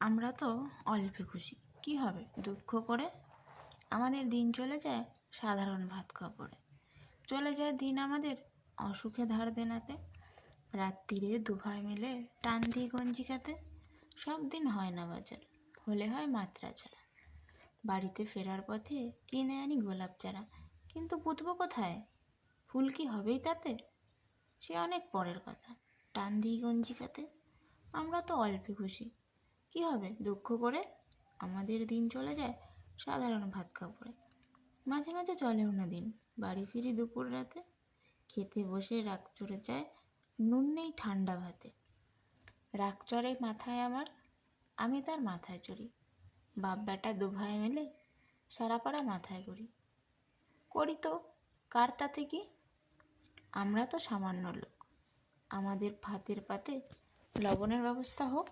আমরা তো অল্পে খুশি। কী হবে? দুঃখ করে? আমাদের দিন চলে যায় সাধারণ ভাত কাপড়ে। চলে যায় দিন আমাদের অসুখে ধার দেনাতে। রাত্রিরে দুভাই মিলে টান দিই গঞ্জিকাতে সব দিন হয় না বাজার, হলে হয় মাত্রা ছাড়া। বাড়িতে ফেরার পথে কিনে আনি গোলাপ চারা। কিন্তু পুঁতবো কোথায়? ফুল কি হবেই তাতে? সে অনেক পরের কথা। টান দিই গঞ্জিকাতে আমরা তো অল্পে খুশি। কী হবে? দুঃখ করে আমাদের দিন চলে যায় সাধারণ ভাত কাপড়ে। মাঝে মাঝে চলেও না দিন। বাড়ি ফিরি দুপুর রাতে। খেতে বসে রাগ চড়ে যায় নুন নেই ঠান্ডা ভাতে। রাগ চড়ে মাথায় আমার, আমি তার মাথায় চড়ি। বাপ বেটা দু ভাই মিলে সারা পাড়া মাথায় করি করি তো, কার তাতে কি? আমরা তো সামান্য লোক। আমাদের ভাতের পাতে লবণের ব্যবস্থা হোক।